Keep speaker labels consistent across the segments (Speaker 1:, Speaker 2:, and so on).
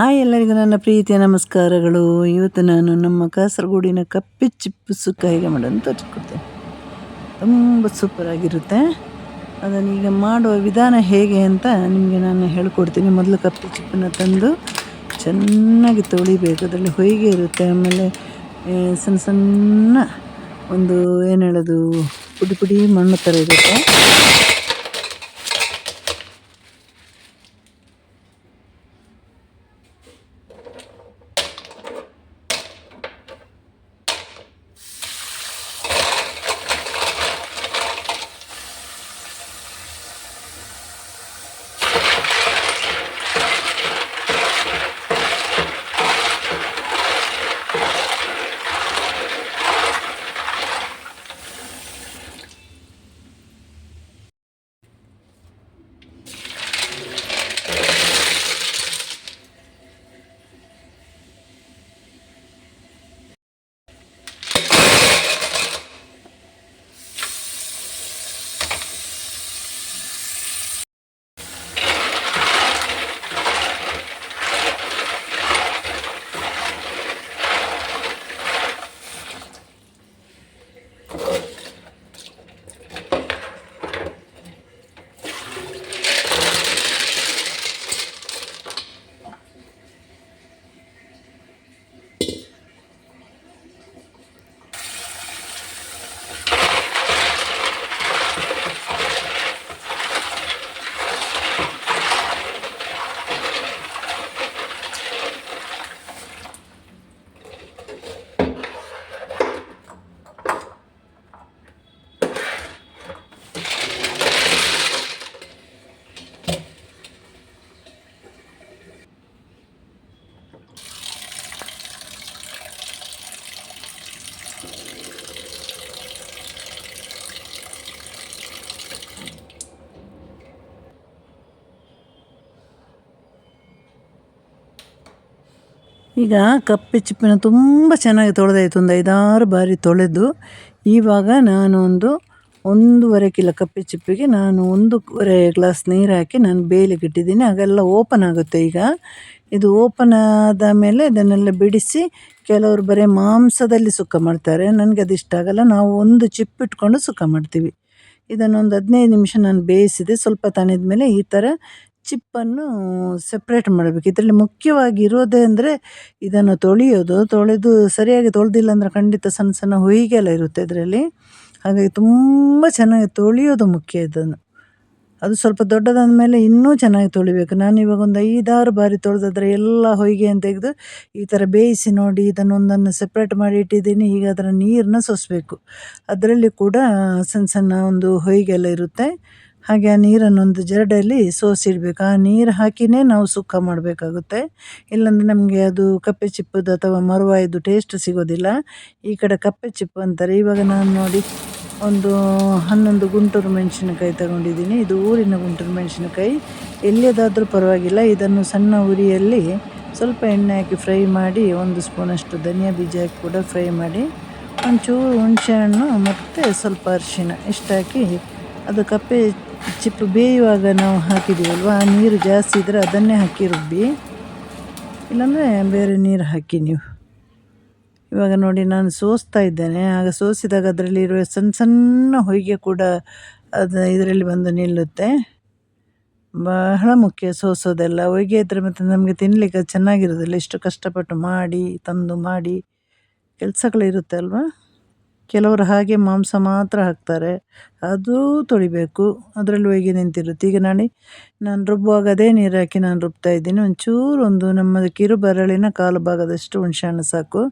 Speaker 1: Hi ಎಲ್ಲರಿಗೂ ನನ್ನ ಪ್ರೀತಿಯ ನಮಸ್ಕಾರಗಳು. ಇವತ್ತು ನಾನು ನಮ್ಮ ಕಾಸರಗೋಡಿನ ಕಪ್ಪೆ ಚಿಪ್ಪು ಸುಕ್ಕ ಹೇಗೆ ಮಾಡೋದು ತೋರಿಸ್ಕೊಡ್ತೇನೆ. ತುಂಬ ಸೂಪರಾಗಿರುತ್ತೆ ಅದನ್ನು ಈಗ ಮಾಡುವ ವಿಧಾನ ಹೇಗೆ ಅಂತ ನಿಮಗೆ ನಾನು ಹೇಳ್ಕೊಡ್ತೀನಿ. ಮೊದಲು ಕಪ್ಪೆ ಚಿಪ್ಪನ್ನು ತಂದು ಚೆನ್ನಾಗಿ ತೊಳಿಬೇಕು. ಅದರಲ್ಲಿ ಹೊಯ್ಗೆ ಇರುತ್ತೆ. ಆಮೇಲೆ ಸಣ್ಣ ಸಣ್ಣ ಒಂದು, ಏನು ಹೇಳೋದು, ಪುಡಿ ಪುಡಿ ಮಣ್ಣು ಥರ ಇರುತ್ತೆ. ಈಗ ಕಪ್ಪೆ ಚಿಪ್ಪಿನ ತುಂಬ ಚೆನ್ನಾಗಿ ತೊಳೆದಾಯಿತು. ಒಂದು ಐದಾರು ಬಾರಿ ತೊಳೆದು ಇವಾಗ ನಾನು ಒಂದು ಒಂದೂವರೆ ಕಿಲೋ ಕಪ್ಪೆ ಚಿಪ್ಪಿಗೆ ನಾನು ಒಂದೂವರೆ ಗ್ಲಾಸ್ ನೀರು ಹಾಕಿ ನಾನು ಬೇಯಲಿಕ್ಕೆ ಇಟ್ಟಿದ್ದೀನಿ. ಆಗೆಲ್ಲ ಓಪನ್ ಆಗುತ್ತೆ ಈಗ. ಇದು ಓಪನ್ ಆದ ಮೇಲೆ ಇದನ್ನೆಲ್ಲ ಬಿಡಿಸಿ ಕೆಲವರು ಬರೀ ಮಾಂಸದಲ್ಲಿ ಸುಕ್ಕ ಮಾಡ್ತಾರೆ. ನನಗೆ ಅದು ಇಷ್ಟ ಆಗಲ್ಲ. ನಾವು ಒಂದು ಚಿಪ್ ಇಟ್ಕೊಂಡು ಸುಕ್ಕ ಮಾಡ್ತೀವಿ. ಇದನ್ನೊಂದು ಹದಿನೈದು ನಿಮಿಷ ನಾನು ಬೇಯಿಸಿದೆ. ಸ್ವಲ್ಪ ತಣಿದ ಮೇಲೆ ಈ ಥರ ಚಿಪ್ಪನ್ನು ಸಪ್ರೇಟ್ ಮಾಡಬೇಕು. ಇದರಲ್ಲಿ ಮುಖ್ಯವಾಗಿ ಇರೋದೇ ಅಂದರೆ ಇದನ್ನು ತೊಳೆಯೋದು. ತೊಳೆದು ಸರಿಯಾಗಿ ತೊಳೆದಿಲ್ಲ ಅಂದರೆ ಖಂಡಿತ ಸಣ್ಣ ಸಣ್ಣ ಹೊಯ್ಗೆಲ್ಲ ಇರುತ್ತೆ ಇದರಲ್ಲಿ. ಹಾಗಾಗಿ ತುಂಬ ಚೆನ್ನಾಗಿ ತೊಳೆಯೋದು ಮುಖ್ಯ ಇದನ್ನು. ಅದು ಸ್ವಲ್ಪ ದೊಡ್ಡದಾದ ಮೇಲೆ ಇನ್ನೂ ಚೆನ್ನಾಗಿ ತೊಳಿಬೇಕು. ನಾನು ಇವಾಗ ಒಂದು ಐದಾರು ಬಾರಿ ತೊಳೆದಾದ್ರೆ ಎಲ್ಲ ಹೊಯ್ಗೆಯನ್ನು ತೆಗೆದು ಈ ಥರ ಬೇಯಿಸಿ ನೋಡಿ ಇದನ್ನು ಒಂದನ್ನು ಸೆಪ್ರೇಟ್ ಮಾಡಿ ಇಟ್ಟಿದ್ದೀನಿ. ಈಗ ಅದರ ನೀರನ್ನ ಸೋಸಬೇಕು. ಅದರಲ್ಲಿ ಕೂಡ ಸಣ್ಣ ಸಣ್ಣ ಒಂದು ಹೊಯ್ಗೆಲ್ಲ ಇರುತ್ತೆ. ಹಾಗೆ ಆ ನೀರನ್ನು ಒಂದು ಜರಡಿಯಲ್ಲಿ ಸೋಸಿಡಬೇಕು. ಆ ನೀರು ಹಾಕಿಯೇ ನಾವು ಸುಕ್ಕ ಮಾಡಬೇಕಾಗುತ್ತೆ. ಇಲ್ಲಾಂದರೆ ನಮಗೆ ಅದು ಕಪ್ಪೆ ಚಿಪ್ಪುದು ಅಥವಾ ಮರುವಾಯಿದು ಟೇಸ್ಟ್ ಸಿಗೋದಿಲ್ಲ. ಈ ಕಡೆ ಕಪ್ಪೆ ಚಿಪ್ಪು ಅಂತಾರೆ. ಇವಾಗ ನಾನು ನೋಡಿ ಒಂದು ಹನ್ನೊಂದು ಗುಂಟೂರು ಮೆಣಸಿನಕಾಯಿ ತಗೊಂಡಿದ್ದೀನಿ. ಇದು ಊರಿನ ಗುಂಟೂರು ಮೆಣಸಿನಕಾಯಿ. ಎಲ್ಲಿಯದಾದರೂ ಪರವಾಗಿಲ್ಲ. ಇದನ್ನು ಸಣ್ಣ ಉರಿಯಲ್ಲಿ ಸ್ವಲ್ಪ ಎಣ್ಣೆ ಹಾಕಿ ಫ್ರೈ ಮಾಡಿ ಒಂದು ಸ್ಪೂನಷ್ಟು ಧನಿಯಾ ಬೀಜ ಹಾಕಿ ಕೂಡ ಫ್ರೈ ಮಾಡಿ ಒಂಚೂರು ಹುಣಸೆಹಣ್ಣು ಮತ್ತು ಸ್ವಲ್ಪ ಅರಿಶಿನ ಇಷ್ಟು ಹಾಕಿ ಅದು ಕಪ್ಪೆ ಚಿಪ್ಪು ಬೇಯುವಾಗ ನಾವು ಹಾಕಿದ್ದೀವಲ್ವ ಆ ನೀರು ಜಾಸ್ತಿ ಇದ್ದರೆ ಅದನ್ನೇ ಹಾಕಿ ರುಬ್ಬಿ. ಇಲ್ಲಾಂದರೆ ಬೇರೆ ನೀರು ಹಾಕಿ ನೀವು. ಇವಾಗ ನೋಡಿ, ನಾನು ಸೋಸ್ತಾ ಇದ್ದೇನೆ. ಆಗ ಸೋಸಿದಾಗ ಅದರಲ್ಲಿರುವ ಸಣ್ಣ ಸಣ್ಣ ಹೊಯ್ಗೆ ಕೂಡ ಅದು ಇದರಲ್ಲಿ ಬಂದು ನಿಲ್ಲುತ್ತೆ. ಬಹಳ ಮುಖ್ಯ ಸೋಸೋದೆಲ್ಲ. ಹೊಯ್ಗೆ ಇದ್ದರೆ ಮತ್ತು ನಮಗೆ ತಿನ್ನಲಿಕ್ಕೆ ಚೆನ್ನಾಗಿರೋದಿಲ್ಲ. ಇಷ್ಟು ಕಷ್ಟಪಟ್ಟು ಮಾಡಿ, ತಂದು ಮಾಡಿ. ಕೆಲಸಗಳಿರುತ್ತೆ ಅಲ್ವಾ? ಕೆಲವರು ಹಾಗೆ ಮಾಂಸ ಮಾತ್ರ ಹಾಕ್ತಾರೆ. ಅದು ತೊಳಿಬೇಕು. ಅದರಲ್ಲಿ ಹೋಗಿ ನಿಂತಿರುತ್ತೆ. ಈಗ ನಾನು ನಾನು ರುಬ್ಬುವಾಗ ಅದೇ ನೀರು ಹಾಕಿ ನಾನು ರುಬ್ತಾ ಇದ್ದೀನಿ. ಒಂಚೂರು ಒಂದು ನಮ್ಮ ಕಿರು ಬರಳಿನ ಕಾಲು ಭಾಗದಷ್ಟು ಹುಣ್ಸೆಹಣ್ಣು ಸಾಕು.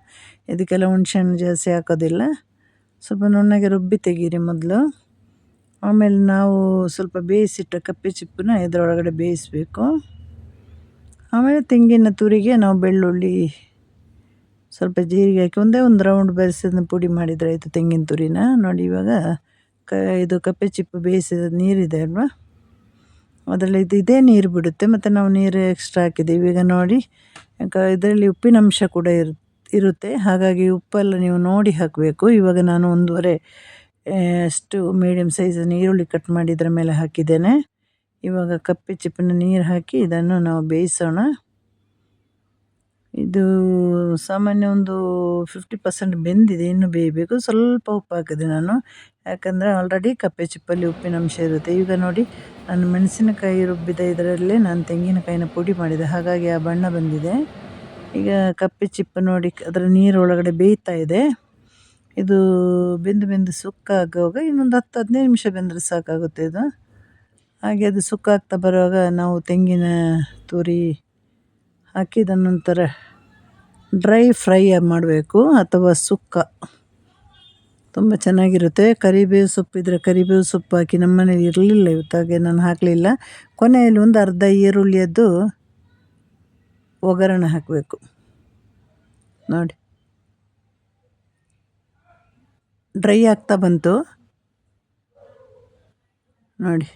Speaker 1: ಇದಕ್ಕೆಲ್ಲ ಹುಣ್ಸೆಹಣ್ಣು ಜಾಸ್ತಿ ಹಾಕೋದಿಲ್ಲ. ಸ್ವಲ್ಪ ನುಣ್ಣಗೆ ರುಬ್ಬಿ ತೆಗೀರಿ ಮೊದಲು. ಆಮೇಲೆ ನಾವು ಸ್ವಲ್ಪ ಬೇಯಿಸಿಟ್ಟ ಕಪ್ಪೆ ಚಿಪ್ಪನ್ನ ಇದರೊಳಗಡೆ ಬೇಯಿಸಬೇಕು. ಆಮೇಲೆ ತೆಂಗಿನ ತುರಿಗೆ ನಾವು ಬೆಳ್ಳುಳ್ಳಿ ಸ್ವಲ್ಪ ಜೀರಿಗೆ ಹಾಕಿ ಒಂದೇ ಒಂದು ರೌಂಡ್ ಬೆರೆಸಿದ ಪುಡಿ ಮಾಡಿದರೆ ಆಯಿತು ತೆಂಗಿನ ತುರಿನ. ನೋಡಿ ಇವಾಗ ಕ ಇದು ಕಪ್ಪೆ ಚಿಪ್ಪು ಬೇಯಿಸಿದ ನೀರಿದೆ ಅಲ್ವಾ? ಅದರಲ್ಲಿ ಇದು ಇದೇ ನೀರು ಬಿಡುತ್ತೆ, ಮತ್ತು ನಾವು ನೀರು ಎಕ್ಸ್ಟ್ರಾ ಹಾಕಿದ್ದೀವಿ. ಈಗ ನೋಡಿ ಇದರಲ್ಲಿ ಉಪ್ಪಿನಂಶ ಕೂಡ ಇರು, ಇರುತ್ತೆ. ಹಾಗಾಗಿ ಉಪ್ಪೆಲ್ಲ ನೀವು ನೋಡಿ ಹಾಕಬೇಕು. ಇವಾಗ ನಾನು ಒಂದೂವರೆ ಅಷ್ಟು ಮೀಡಿಯಮ್ ಸೈಜ್ ಈರುಳ್ಳಿ ಕಟ್ ಮಾಡಿದ್ರ ಮೇಲೆ ಹಾಕಿದ್ದೇನೆ. ಇವಾಗ ಕಪ್ಪೆ ಚಿಪ್ಪಿನ ನೀರು ಹಾಕಿ ಇದನ್ನು ನಾವು ಬೇಯಿಸೋಣ. ಇದು ಸಾಮಾನ್ಯ ಒಂದು ಫಿಫ್ಟಿ ಪರ್ಸೆಂಟ್ ಬೆಂದಿದೆ, ಇನ್ನು ಬೇಯಬೇಕು ಸ್ವಲ್ಪ ಉಪ್ಪು ಹಾಕಿದೆ ನಾನು. ಯಾಕಂದರೆ ಆಲ್ರೆಡಿ ಕಪ್ಪೆ ಚಿಪ್ಪಲ್ಲಿ ಉಪ್ಪಿನಂಶ ಇರುತ್ತೆ. ಈಗ ನೋಡಿ, ನಾನು ಮೆಣಸಿನಕಾಯಿ ರುಬ್ಬಿದ ಇದರಲ್ಲೇ ನಾನು ತೆಂಗಿನಕಾಯಿನ ಪುಡಿ ಮಾಡಿದೆ. ಹಾಗಾಗಿ ಆ ಬಣ್ಣ ಬಂದಿದೆ. ಈಗ ಕಪ್ಪೆ ಚಿಪ್ಪು ನೋಡಿ, ಅದರ ನೀರು ಒಳಗಡೆ ಬೇಯ್ತಾ ಇದೆ. ಇದು ಬೆಂದು ಬೆಂದು ಸುಕ್ಕಾಗುವಾಗ ಇನ್ನೊಂದು ಹತ್ತು, ಹದಿನೈದು ನಿಮಿಷ ಬೆಂದರೆ ಸಾಕಾಗುತ್ತೆ ಇದು. ಹಾಗೆ ಅದು ಸುಕ್ಕಾಗ್ತಾ ಬರುವಾಗ ನಾವು ತೆಂಗಿನ ತುರಿ ಹಾಕಿದ ಇದನ್ನೊಂಥರ ಡ್ರೈ ಫ್ರೈ ಮಾಡಬೇಕು ಅಥವಾ ಸುಕ್ಕ. ತುಂಬ ಚೆನ್ನಾಗಿರುತ್ತೆ. ಕರಿಬೇವು ಸೊಪ್ಪಿದ್ರೆ ಕರಿಬೇವು ಸೊಪ್ಪು ಹಾಕಿ ನಮ್ಮ ಮನೇಲಿ ಇರಲಿಲ್ಲ ಇವತ್ತಾಗೆ ನಾನು ಹಾಕಲಿಲ್ಲ. ಕೊನೆಯಲ್ಲಿ ಒಂದು ಅರ್ಧ ಈರುಳ್ಳಿಯದ್ದು ಒಗ್ಗರಣೆ ಹಾಕಬೇಕು. ನೋಡಿ. ಡ್ರೈ ಆಗ್ತಾ ಬಂತು. ನೋಡಿ.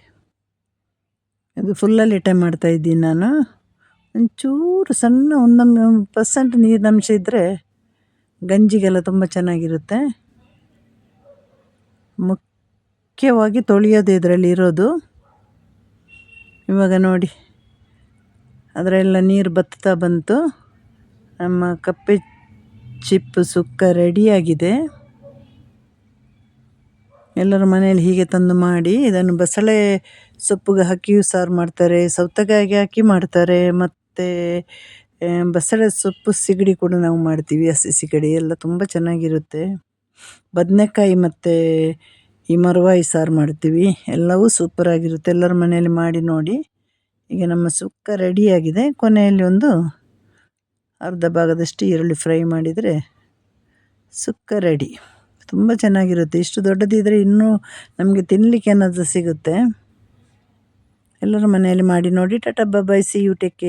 Speaker 1: ಇದು ಫುಲ್ಲಲ್ಲಿ ಟೈಮ್ ಮಾಡ್ತಾಯಿದ್ದೀನಿ ನಾನು. ಒಂಚೂರು ಸಣ್ಣ ಒಂದೊಂದು ಪರ್ಸೆಂಟ್ ನೀರಿನಂಶ ಇದ್ದರೆ ಗಂಜಿಗೆಲ್ಲ ತುಂಬ ಚೆನ್ನಾಗಿರುತ್ತೆ. ಮುಖ್ಯವಾಗಿ ತೊಳೆಯೋದು ಇದರಲ್ಲಿ ಇರೋದು. ಇವಾಗ ನೋಡಿ ಅದರೆಲ್ಲ ನೀರು ಬತ್ತಾ ಬಂತು. ನಮ್ಮ ಕಪ್ಪೆ ಚಿಪ್ಪು ಸುಕ್ಕ ರೆಡಿಯಾಗಿದೆ. ಎಲ್ಲರ ಮನೆಯಲ್ಲಿ ಹೀಗೆ ತಂದು ಮಾಡಿ, ಇದನ್ನು ಬಸಳೆ ಸೊಪ್ಪಿಗೆ ಹಾಕಿಯೂ ಸಾರು ಮಾಡ್ತಾರೆ, ಸೌತೆಕಾಯಿಗೆ ಹಾಕಿ ಮಾಡ್ತಾರೆ ಮತ್ತು ಬಸಳೆ ಸೊಪ್ಪು ಸಿಗಡಿ ಕೂಡ ನಾವು ಮಾಡ್ತೀವಿ, ಹಸಿ ಸಿಗಡಿ. ಎಲ್ಲ ತುಂಬ ಚೆನ್ನಾಗಿರುತ್ತೆ. ಬದನೆಕಾಯಿ ಮತ್ತು ಈ ಮರುವಾಯಿ ಸಾರು ಮಾಡ್ತೀವಿ. ಎಲ್ಲವೂ ಸೂಪರಾಗಿರುತ್ತೆ ಎಲ್ಲರ ಮನೆಯಲ್ಲಿ ಮಾಡಿ ನೋಡಿ. ಈಗ ನಮ್ಮ ಸುಕ್ಕ ರೆಡಿಯಾಗಿದೆ ಕೊನೆಯಲ್ಲಿ ಒಂದು ಅರ್ಧ ಭಾಗದಷ್ಟು ಈರುಳ್ಳಿ ಫ್ರೈ ಮಾಡಿದರೆ ಸುಕ್ಕ ರೆಡಿ ತುಂಬ ಚೆನ್ನಾಗಿರುತ್ತೆ. ಇಷ್ಟು ದೊಡ್ಡದಿದ್ದರೆ ಇನ್ನೂ ನಮಗೆ ತಿನ್ನಲಿಕ್ಕೆ ಏನಾದರೂ ಸಿಗುತ್ತೆ. ಎಲ್ಲರ ಮನೆಯಲ್ಲಿ ಮಾಡಿ ನೋಡಿ tata bye see you take